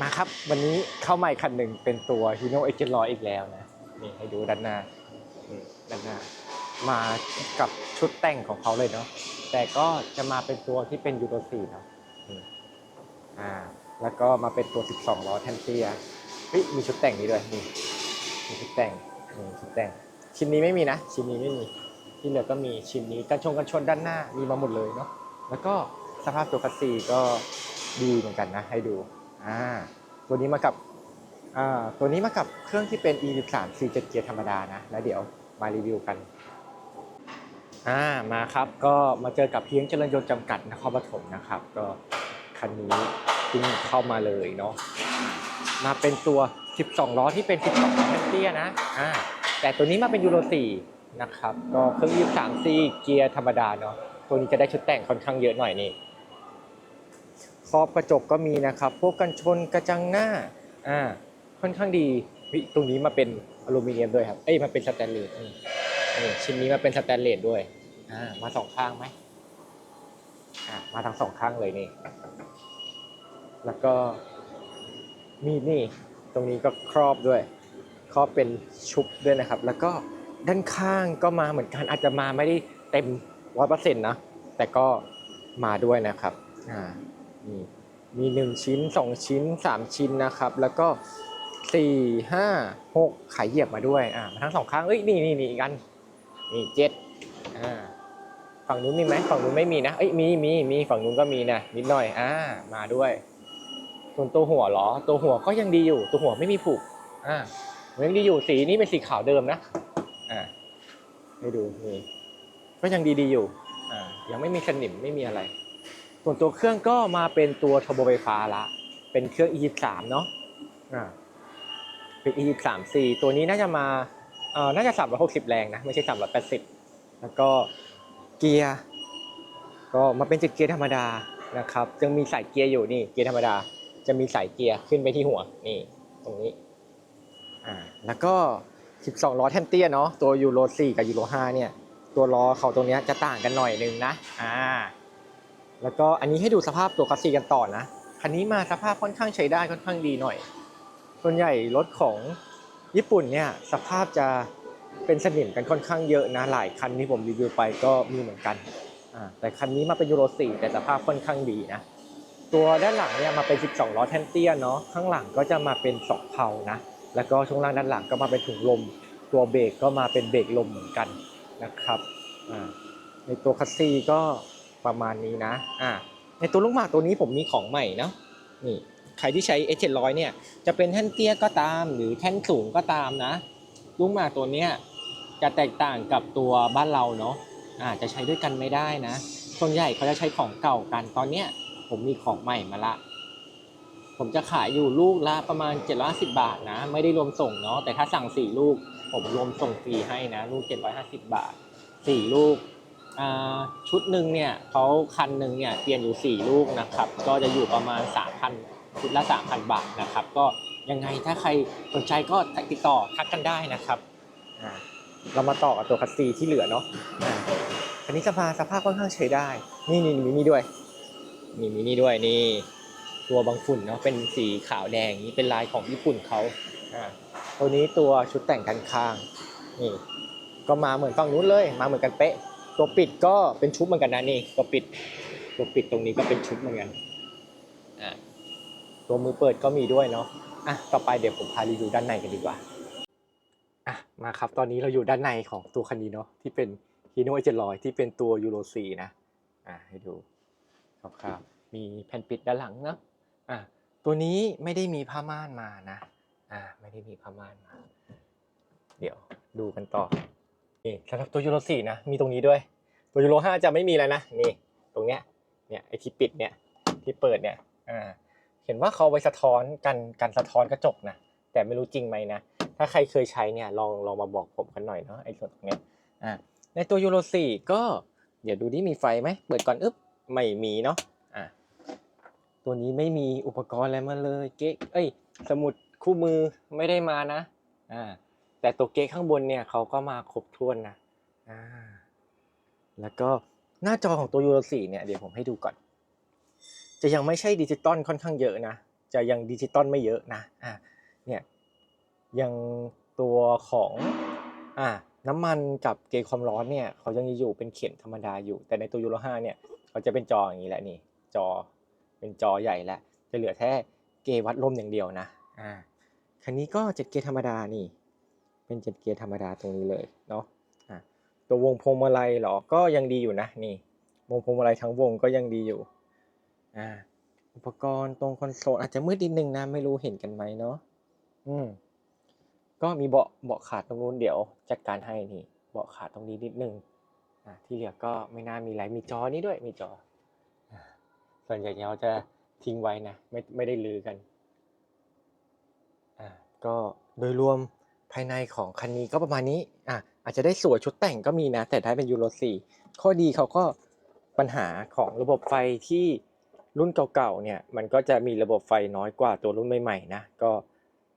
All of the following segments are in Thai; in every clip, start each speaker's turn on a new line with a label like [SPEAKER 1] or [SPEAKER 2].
[SPEAKER 1] มาครับ วันนี้เข้าใหม่คันหนึ่งเป็นตัว Hino x 1 0 0อีกแล้วนะนี่ให้ดูด้านหน้านี่ด้านหน้า มากับชุดแต่งของเขาเลยเนาะแต่ก็จะมาเป็นตัวที่เป็นยูโร4เนาะอ่า แล้วก็มาเป็นตัว 12 ล้อแทนเตียเฮ้ยมีชุดแต่งนี้ด้วยนี่มีชุดแต่งนี่ชุดแต่ง ชิ้นนี้ไม่มีนะชิ้นนี้ไม่มีที่เหลือก็มีชิ้นนี้กันชงกันชนด้านหน้ามีมาหมดเลยเนาะแล้วก็สภาพตัวคัสซีก็ดีเหมือนกันนะ ให้ดู อ่าตัวนี้มากับอ่าตัวนี้มากับเครื่องที่เป็น E13 47เกียร์ธรรมดานะ แล้วเดี๋ยวมารีวิวกันอ่ามาครับก็มาเจอกับเพียงเจริญยนต์จำกัดนครปฐมนะครับ ก็คันนี้เพิ่งเข้ามาเลยเนาะมาเป็นตัว 12 ล้อที่เป็น 12ล้อแทนเตี้ยนะอ่าแต่ตัวนี้มาเป็นยูโร4นะครับ ก็เครื่องยี่สามซีเกียร์ธรรมดาเนาะตัวนี้จะได้ชุดแต่งค่อนข้างเยอะหน่อยนี่ ครอบกระจกก็มีนะครับ พวกกันชนกระจังหน้าอ่าค่อนข้างดีตรงนี้มาเป็นอลูมิเนียมด้วยครับ เอ้ยมาเป็นสแตนเลสนี่ชิ้นนี้มาเป็นสแตนเลสด้วยอ่ามาสองข้างไหมอ่ามาทั้งสองข้างเลยนี่ แล้วก็มีนี่ตรงนี้ก็ครอบด้วย ครอบเป็นชุบด้วยนะครับ แล้วก็ด้านข้างก็มาเหมือนกันอาจจะมาไม่ได้เต็มร้อยเปอร์เซ็นต์นะแต่ก็มาด้วยนะครับอ่า มีมีหนึ่งชิ้นสองชิ้นสามชิ้นนะครับ แล้วก็สี่ห้าหกไขเหยียบมาด้วยอ่ามาทั้งสองข้างเอ้ยนี่นี่นี่อีกอันนี่เจ็ดอ่าฝั่งนู้นมีไหมฝั่งนู้นไม่มีนะเอ้ยมีมีมีฝั่งนู้นก็มีนะนิดหน่อยอ่ามาด้วยส่วนตัวหัวหรอ ตัวหัวก็ยังดีอยู่ ตัวหัวไม่มีผูกอ่ายังดีอยู่สีนี้เป็นสีขาวเดิมนะอ่าให้ดูนี่ก็ยังดีๆอยู่อ่ายังไม่มีสนิมไม่มีอะไร ส่วนตัวเครื่องก็มาเป็นตัวเทอร์โบไฟฟ้าละ เป็นเครื่อง E3 เนาะอ่าเป็น E3 C ตัวนี้น่าจะมาเอ่อน่าจะ 360 แรงนะ ไม่ใช่ 380 แล้วก็เกียร์ ก็มาเป็นจุดเกียร์ธรรมดานะครับยังมีสายเกียร์อยู่นี่ เกียร์ธรรมดา จะมีสายเกียร์ขึ้นไปที่หัว นี่ ตรงนี้ อ่า แล้วก็ 12 ล้อแทนเตี้ยเนาะ ตัวยูโร4กับยูโร5เนี่ย ตัวล้อเขาตรงเนี้ยจะต่างกันหน่อยนึงนะ อ่า แล้วก็อันนี้ให้ดูสภาพตัวคัสซีกันต่อนะ คันนี้มาสภาพค่อนข้างใช้ได้ค่อนข้างดีหน่อย ส่วนใหญ่รถของญี่ปุ่นเนี่ยสภาพจะเป็นสนิมกันค่อนข้างเยอะนะหลายคันที่ผมรีวิวไปก็มีเหมือนกันอ่าแต่คันนี้มาเป็นยูโร4แต่สภาพค่อนข้างดีนะ ตัวด้านหลังเนี่ยมาเป็น 12 ล้อแทนเตี้ยเนาะข้างหลังก็จะมาเป็นสองเพลานะแล้วก็ช่วงล่างด้านหลังก็มาเป็นถุงลม ตัวเบรกก็มาเป็นเบรกลมเหมือนกันนะครับอ่าในตัวคัสซีก็ ประมาณนี้นะอ่าในตัวลูกหมากตัวนี้ผมมีของใหม่เนาะนี่ใครที่ใช้ S 7 0 0เนี่ยจะเป็นแท่นเตี้ยก็ตาม หรือแท่นสูงก็ตามนะลูกหมากตัวเนี้ยจะแตกต่างกับตัวบ้านเราเนาะอ่าจะใช้ด้วยกันไม่ได้นะ ส่วนใหญ่เขาจะใช้ของเก่ากันตอนเนี้ยผมมีของใหม่มาละ ผมจะขายอยู่ลูกละประมาณ750บาทนะ ไม่ได้รวมส่งเนาะแต่ถ้าสั่ง4ลูก ผมรวมส่งฟรีให้นะ ลูก750บาท4ลูก ชุดหนึ่งเนี่ยเขาคันหนึ่งเนี่ยเปลี่ยนอยู่ 4 ลูกนะครับ ก็จะอยู่ประมาณ 3,000 ชุดละ 3,000 บาทนะครับ ก็ยังไงถ้าใครสนใจก็ติดต่อทักกันได้นะครับอ่าเรามาต่อกับตัวคัสซีที่เหลือเนาะอ่าอันนี้สภาพสภาพค่อนข้างใช้ได้ นี่นี่มีนี่ด้วย มีมีนี่ด้วยนี่ ตัวบางฝุ่นเนาะเป็นสีขาวแดงนี้เป็นลายของญี่ปุ่นเขาอ่าตัวนี้ตัวชุดแต่งกันข้างนี่ก็มาเหมือนฝั่งนู้นเลย มาเหมือนกันเป๊ะ ตัวปิดก็เป็นชุดเหมือนกันนะนี่ตัวปิด ตัวปิดตรงนี้ก็เป็นชุดเหมือนกันอ่าตัวมือเปิดก็มีด้วยเนาะอะต่อไปเดี๋ยวผมพารีวิวด้านในกันดีกว่าอะมาครับ ตอนนี้เราอยู่ด้านในของตัวคันนี้เนาะที่เป็น Hino 700ที่เป็นตัวยูโร4นะอะให้ดูคร่าวๆมีแผ่นปิดด้านหลังเนาะอะตัวนี้ไม่ได้มีผ้าม่านมานะ อ่า ไม่ได้มีผ้าม่านมา เดี๋ยวดูกันต่อ นี่สำหรับตัวยูโร4นะมีตรงนี้ด้วย ตัวยูโร5จะไม่มีแล้วนะนี่ตรงเนี้ยเนี่ยไอที่ปิดเนี่ยที่เปิดเนี่ยอ่าเห็นว่าเขาไว้สะท้อนกันกันสะท้อนกระจกนะแต่ไม่รู้จริงไหมนะถ้าใครเคยใช้เนี่ยลองลองมาบอกผมกันหน่อยเนาะไอ้ส่วนตรงเนี้ยอ่าในตัวยูโร4ก็เดี๋ยวดูดิมีไฟไหมเปิดก่อนอึ๊บไม่มีเนาะอ่าตัวนี้ไม่มีอุปกรณ์อะไรมาเลยเก๊เอ้ยสมุดคู่มือไม่ได้มานะอ่า แต่ตัวเก๊กข้างบนเนี่ยเขาก็มาครบถ้วนนะอ่าแล้วก็หน้าจอของตัวยูโร4เนี่ยเดี๋ยวผมให้ดูก่อน จะยังไม่ใช่ดิจิตอลค่อนข้างเยอะนะ จะยังดิจิตอลไม่เยอะนะอะเนี่ยยังตัวของอะน้ำมันกับเกจความร้อนเนี่ยเขายังอยู่เป็นเข็มธรรมดาอยู่ แต่ในตัวยูโร5เนี่ยเขาจะเป็นจออย่างนี้แหละนี่ จอเป็นจอใหญ่แล้วจะเหลือแค่เกจวัดลมอย่างเดียวนะอ่าคันนี้ก็เจ็ดเกียร์ธรรมดานี่ เป็นเจ็ดเกียร์ธรรมดาตรงนี้เลยเนาะะตัววงพวงมาลัยเหรอก็ยังดีอยู่นะนี่วงพวงมาลัยทั้งวงก็ยังดีอยู่อ่าอุปกรณ์ตรงคอนโซลอาจจะมืดนิดนึงนะไม่รู้เห็นกันไหมเนาะอืมก็มีเบาะเบาะขาดตรงนู้นเดี๋ยวจัดการให้นี่ เบาะขาดตรงนี้นิดนึงอ่าที่เหลือก็ไม่น่ามีอะไรมีจอนี้ด้วยมีจอ ส่วนใหญ่เราจะทิ้งไว้นะไม่ไม่ได้ลือกันอ่าก็โดยรวม ภายในของคันนี้ก็ประมาณนี้อะอาจจะได้สวยชุดแต่งก็มีนะ แต่ได้เป็นยูโร4ข้อดีเขาก็ปัญหาของระบบไฟที่รุ่นเก่าๆเนี่ยมันก็จะมีระบบไฟน้อยกว่าตัวรุ่นใหม่ๆนะก็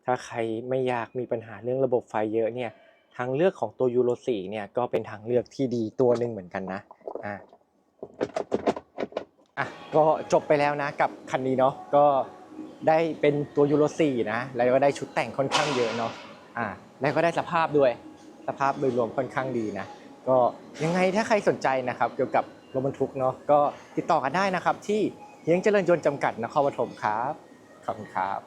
[SPEAKER 1] ถ้าใครไม่อยากมีปัญหาเรื่องระบบไฟเยอะเนี่ยทางเลือกของตัวยูโร4เนี่ยก็เป็นทางเลือกที่ดีตัวหนึ่งเหมือนกันนะอะอะก็จบไปแล้วนะกับคันนี้เนาะก็ได้เป็นตัวยูโร4นะแล้วก็ได้ชุดแต่งค่อนข้างเยอะเนาะอ่า แล้วก็ได้สภาพด้วยสภาพโดยรวมค่อนข้างดีนะก็ยังไงถ้าใครสนใจนะครับเกี่ยวกับรถบรรทุกเนาะก็ติดต่อกันได้นะครับที่เฮียงเจริญยนต์จำกัดนครปฐมครับขอบคุณครับ